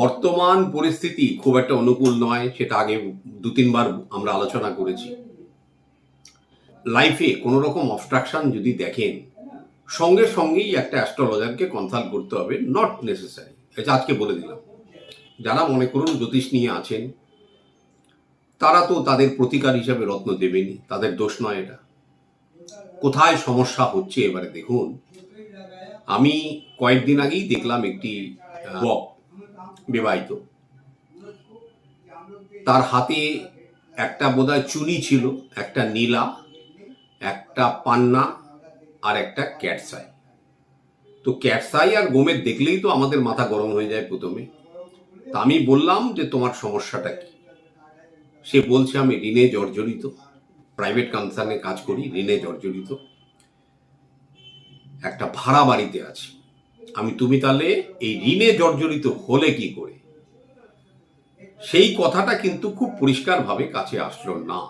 বর্তমান পরিস্থিতি খুব একটা অনুকূল নয়, সেটা আগে দু তিনবার আমরা আলোচনা করেছি। লাইফে কোনো রকম অবস্ট্রাকশন যদি দেখেন, সঙ্গে সঙ্গেই একটা অ্যাস্ট্রোলজারকে কনসাল্ট করতে হবে নট নেসেসারি এটা আজকে বলে দিলাম। যারা মনে করুন জ্যোতিষ নিয়ে আছেন, তারা তো তাদের প্রতিকার হিসাবে রত্ন দেবেনি, তাদের দোষ নয় এটা। কোথায় সমস্যা হচ্ছে এবারে দেখুন। আমি কয়েকদিন আগেই দেখলাম একটি বক বিবাহিত। তার হাতে একটা বোধহয় চুনি ছিল, একটা নীলা, একটা পান্না আর একটা ক্যাটসাই। তো ক্যাটসাই আর গোমের দেখলেই তো আমাদের মাথা গরম হয়ে যায় প্রথমে। তা আমি বললাম যে, তোমার সমস্যাটা কি? সে বলছে, আমি ঋণে জর্জরিত। প্রাইভেট কনসার্নে কাজ করি, ঋণে জর্জরিত। একটা ভাড়া বাড়িতে আছি। আমি তুমি তাহলে এই ঋণে জর্জরিত হলে কি করে? সেই কথাটা কিন্তু খুব পরিষ্কারভাবে কাছে আসলো না।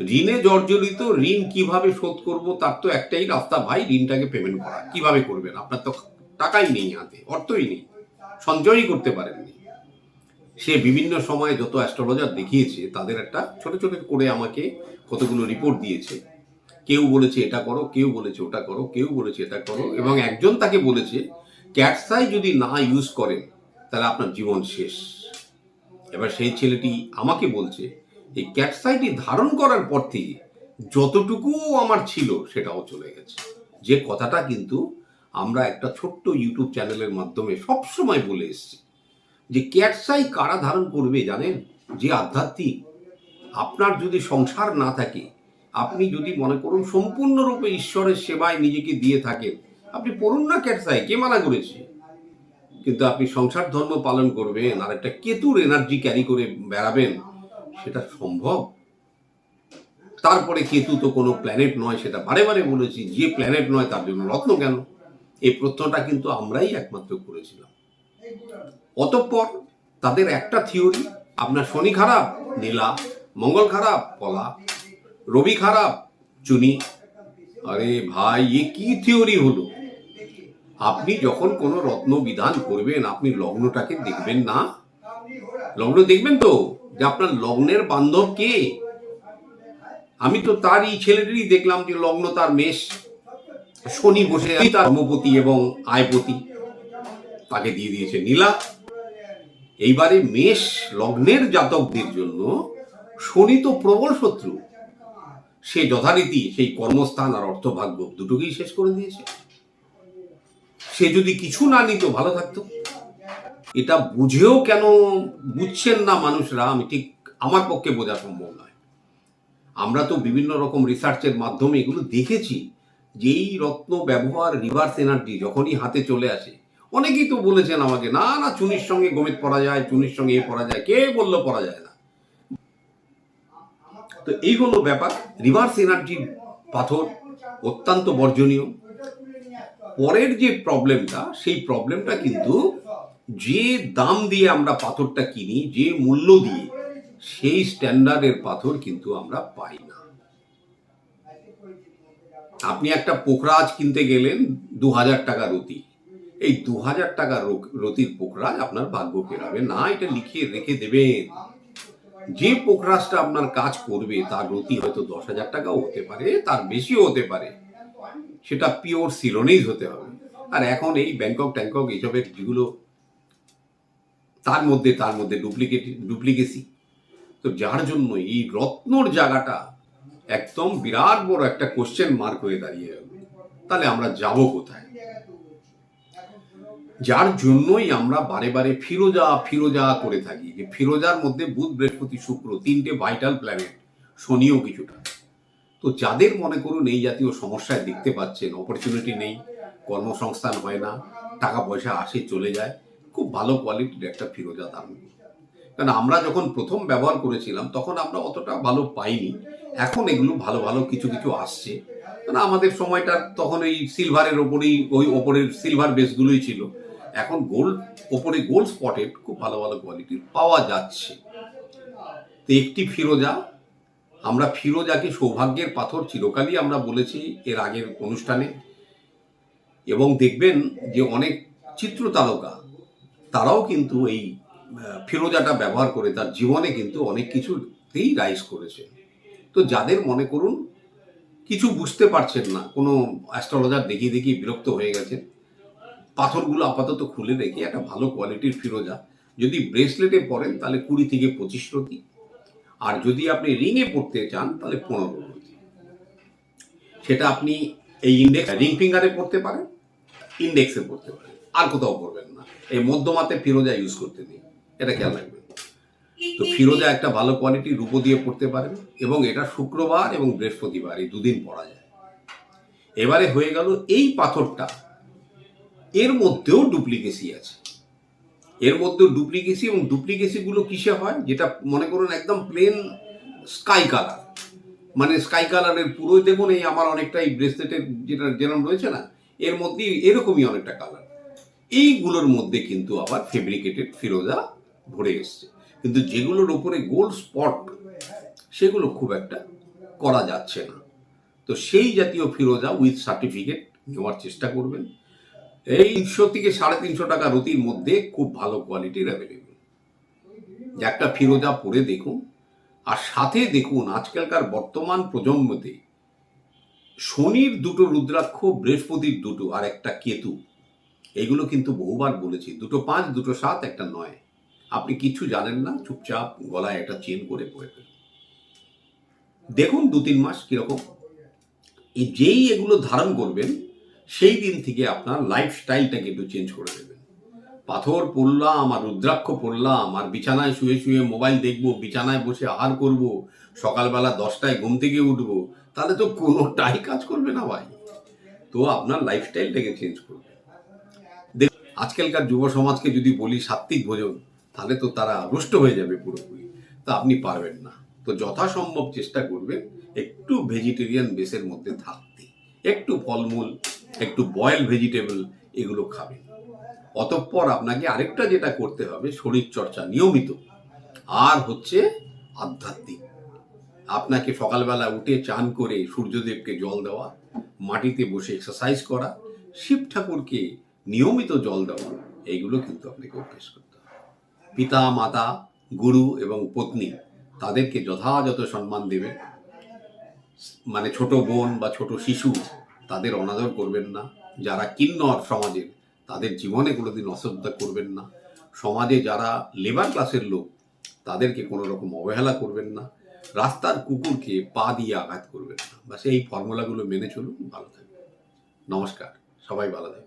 ঋণে জর্জরিত ঋণ কীভাবে শোধ করব তার তো একটাই রাস্তা ভাই, ঋণটাকে পেমেন্ট করা। কীভাবে করবেন? আপনার তো টাকাই নেই হাতে, অর্থই নেই, সঞ্চয়ই করতে পারেননি। সে বিভিন্ন সময়ে যত অ্যাস্ট্রোলজার দেখিয়েছে, তাদের একটা ছোট ছোট করে আমাকে কতগুলো রিপোর্ট দিয়েছে। কেউ বলেছে এটা করো, কেউ বলেছে ওটা করো, কেউ বলেছে এটা করো, এবং একজন তাকে বলেছে, ক্যাটসাই যদি না ইউজ করেন তাহলে আপনার জীবন শেষ। এবার সেই ছেলেটি আমাকে বলছে, এই ক্যাটসাইটি ধারণ করার পর থেকে যতটুকু আমার ছিল, সেটাও চলে গেছে। যে কথাটা কিন্তু আমরা একটা ছোট্ট ইউটিউব চ্যানেলের মাধ্যমে সবসময় বলে এসছি, যে ক্যাটসাই কারা ধারণ করবে জানেন? যে আধ্যাত্মিক, আপনার যদি সংসার না থাকে আপনি যদি মনে করুন সম্পূর্ণরূপে ঈশ্বরের সেবায় নিজেকে দিয়ে থাকেন আপনি পড়ুন না ক্যাটসাই কে মানা করেছে? কিন্তু আপনি সংসার ধর্ম পালন করবেন, আর একটা কেতুর এনার্জি ক্যারি করে বেড়াবেন, সেটা সম্ভব। তারপরে কেতু তো কোনো প্ল্যানেট নয়, সেটা বারে বারে বলেছি, যে প্ল্যানেট নয়, তার জন্য রত্ন কেন? এই প্রশ্নটা কিন্তু আমরাই একমাত্র করেছিলাম। অতঃপর তাদের একটা থিওরি আপনার শনি খারাপ, নীলা, মঙ্গল খারাপ, পলা। রবি খারাপ, চুনি। আরে ভাই, এ কি থিওরি হলো? আপনি যখন কোনো রত্ন বিধান করবেন, আপনি লগ্নটাকে দেখবেন না? লগ্ন দেখবেন তো? যে আপনার লগ্নের বান্ধব কে? আমি তো তারই ছেলেটিরই দেখলাম যে লগ্ন তার মেষ। শনি বসে তার কর্মপতি এবং আয়পতি। তাকে দিয়ে দিয়েছে নীলা। এইবারে মেষ লগ্নের জাতকদের জন্য শনি তো প্রবল শত্রু। সে যথারীতি সেই কর্মস্থান আর অর্থভাগ্য দুটোকেই শেষ করে দিয়েছে। সে যদি কিছু না নিত, ভালো থাকতো। এটা বুঝেও কেন বুঝছেন না মানুষরা, আমি ঠিক আমার পক্ষে বোঝা সম্ভব নয়। আমরা তো বিভিন্ন রকম রিসার্চের মাধ্যমে এগুলো দেখেছি যে এই রত্ন ব্যবহার রিভার্স এনার্জি যখনই হাতে চলে আসে, অনেকেই তো বলেছেন আমাকে, না না, চুনির সঙ্গে গমিত পড়া যায়, চুনির সঙ্গে এ পড়া যায়, কে বলল পরা যায় না? তো এই হলো ব্যাপার রিভার্স এনার্জি পাথর অত্যন্ত বর্জনীয়। পরের যে প্রবলেমটা সেই প্রবলেমটা কিন্তু যে দাম দিয়ে আমরা পাথরটা কিনি, যে মূল্য দিয়ে, সেই স্ট্যান্ডার্ডের পাথর কিন্তু আমরা পাই না। আপনি একটা পোখরাজ কিনতে গেলেন দু হাজার টাকা রতি। এই দু হাজার টাকা রতির পোখরাজ আপনার ভাগ্য ফেরাবে। না, এটা লিখিয়ে রেখে দেবেন। যে পোখরাজটা আপনার কাজ করবে, তার রতি হয়তো দশ হাজার টাকাও হতে পারে, তার বেশিও হতে পারে। সেটা পিওর সিলোনেই হতে হবে। আর এখন এই ব্যাংকক ট্যাংকক এইসবের যেগুলো, তার মধ্যে তার মধ্যে ডুপ্লিকেট ডুপ্লিকেসি তো যার জন্য এই রত্নর জায়গাটা একদম বিরাট বড় একটা কোশ্চেন মার্ক হয়ে দাঁড়িয়ে গেল। তাহলে আমরা যাব কোথায়? যার জন্যই আমরা বারে বারে ফিরোজা ফিরোজা করে থাকি। যে ফিরোজার মধ্যে বুধ, বৃহস্পতি, শুক্র তিনটে ভাইটাল প্ল্যানেট শনিও কিছুটা। তো যাদের মনে করুন এই জাতীয় সমস্যায় দেখতে পাচ্ছেন অপরচুনিটি নেই, কর্মসংস্থান হয় না, টাকা পয়সা আসে, চলে যায়, খুব ভালো কোয়ালিটির একটা ফিরোজা দাম কারণ আমরা যখন প্রথম ব্যবহার করেছিলাম, তখন আমরা অতটা ভালো পাইনি। এখন এগুলো ভালো ভালো কিছু কিছু আসছে। কারণ আমাদের সময়টা তখন এই সিলভারের ওপরেই, ওই ওপরের সিলভার বেসগুলোই ছিল। এখন গোল্ড ওপরে গোল্ড স্পটেড খুব ভালো ভালো কোয়ালিটির পাওয়া যাচ্ছে। তো একটি ফিরোজা, আমরা ফিরোজাকে সৌভাগ্যের পাথর চিরকালই আমরা বলেছি এর আগের অনুষ্ঠানে। এবং দেখবেন যে অনেক চিত্র তারকা, তারাও কিন্তু এই ফিরোজাটা ব্যবহার করে তার জীবনে কিন্তু অনেক কিছুতেই রাইজ করেছে। তো যাদের মনে করুন কিছু বুঝতে পারছেন না। কোনো অ্যাস্ট্রোলজার দেখিয়ে দেখিয়ে বিরক্ত হয়ে গেছেন। পাথরগুলো আপাতত খুলে রেখে একটা ভালো কোয়ালিটির ফিরোজা। যদি ব্রেসলেটে পরেন, তাহলে কুড়ি থেকে পঁচিশ রতি। আর যদি আপনি রিংয়ে পড়তে চান, তাহলে পনেরো রতি। সেটা আপনি এই ইন্ডেক্স রিং ফিঙ্গারে পড়তে পারেন ইন্ডেক্সে পড়তে পারেন। আর কোথাও পড়বেন না। এই মধ্যমাতে ফিরোজা ইউজ করতে দিন। এটা খেয়াল রাখবেন। তো ফিরোজা একটা ভালো কোয়ালিটির রূপো দিয়ে পড়তে পারেন এবং এটা শুক্রবার এবং বৃহস্পতিবার, এই দুদিন পড়া যায়। এবারে হয়ে গেল এই পাথরটা, এর মধ্যেও ডুপ্লিকেসি আছে। এর মধ্যেও ডুপ্লিকেসি এবং ডুপ্লিকেসিগুলো কিসে হয়? যেটা মনে করুন একদম প্লেন স্কাই কালার মানে স্কাই কালারের পুরোই দেখুন, এই আমার অনেকটা এই ব্রেসলেটের যেটা যেরকম রয়েছে না, এর মধ্যেই এরকমই অনেকটা কালার এইগুলোর মধ্যে কিন্তু আবার ফেব্রিকেটেড ফিরোজা ভরে এসছে। কিন্তু যেগুলোর উপরে গোল্ড স্পট সেগুলো খুব একটা করা যাচ্ছে না। তো সেই জাতীয় ফিরোজা উইথ সার্টিফিকেট নেওয়ার চেষ্টা করবেন। এই তিনশো থেকে সাড়ে তিনশো টাকা রতির মধ্যে খুব ভালো কোয়ালিটির অ্যাভেলেবেল একটা ফিরোজা পরে দেখুন। আর সাথে দেখুন, আজকালকার বর্তমান প্রজন্মতে শনির দুটো রুদ্রাক্ষ, বৃহস্পতির দুটো, আর একটা কেতু। এগুলো কিন্তু বহুবার বলেছি, দুটো পাঁচ, দুটো সাত, একটা নয়। আপনি কিছু জানেন না, চুপচাপ গলায় একটা চেন করে পরে ফেলুন। দেখুন দু তিন মাস কীরকম। যেই এগুলো ধারণ করবেন, সেই দিন থেকে আপনার লাইফস্টাইলটাকে একটু চেঞ্জ করে দেবেন। পাথর পড়লাম, আর রুদ্রাক্ষ পড়লাম, আর বিছানায় শুয়ে শুয়ে মোবাইল দেখব, বিছানায় বসে আহার করব, সকালবেলা দশটায় ঘুম থেকে উঠবো, তাহলে তো কোনোটাই কাজ করবে না ভাই। তো আপনার লাইফস্টাইলটাকে চেঞ্জ করবে দেখ আজকালকার যুব সমাজকে যদি বলি সাত্বিক ভোজন তাহলে তো তারা রুষ্ট হয়ে যাবে পুরোপুরি। তা আপনি পারবেন না। তো যথাসম্ভব চেষ্টা করবেন একটু ভেজিটেরিয়ান বেসের মধ্যে থাকতে। একটু ফলমূল, একটু বয়েল ভেজিটেবল এগুলো খাবেন। অতঃপর আপনাকে আরেকটা যেটা করতে হবে, শরীর চর্চা নিয়মিত। আর হচ্ছে আধ্যাত্মিক। আপনাকে সকালবেলা উঠে চান করে সূর্যদেবকে জল দেওয়া, মাটিতে বসে এক্সারসাইজ করা, শিব ঠাকুরকে নিয়মিত জল দেওয়া, এইগুলো কিন্তু আপনাকে অভ্যেস করতে পিতা, মাতা, গুরু এবং পত্নী তাদেরকে যথাযথ সম্মান দেবেন মানে ছোট বোন বা ছোট শিশু তাদের অনাদর করবেন না। যারা কিন্নর সমাজের তাদের জীবনে কোনোদিন অশ্রদ্ধা করবেন না। সমাজে যারা লেবার ক্লাসের লোক তাদেরকে কোনো রকম অবহেলা করবেন না। রাস্তার কুকুরকে পা দিয়ে আঘাত করবেন না। বা সেই ফর্মুলাগুলো মেনে চলুন। ভালো থাকবেন। নমস্কার। সবাই ভালো থাকবেন।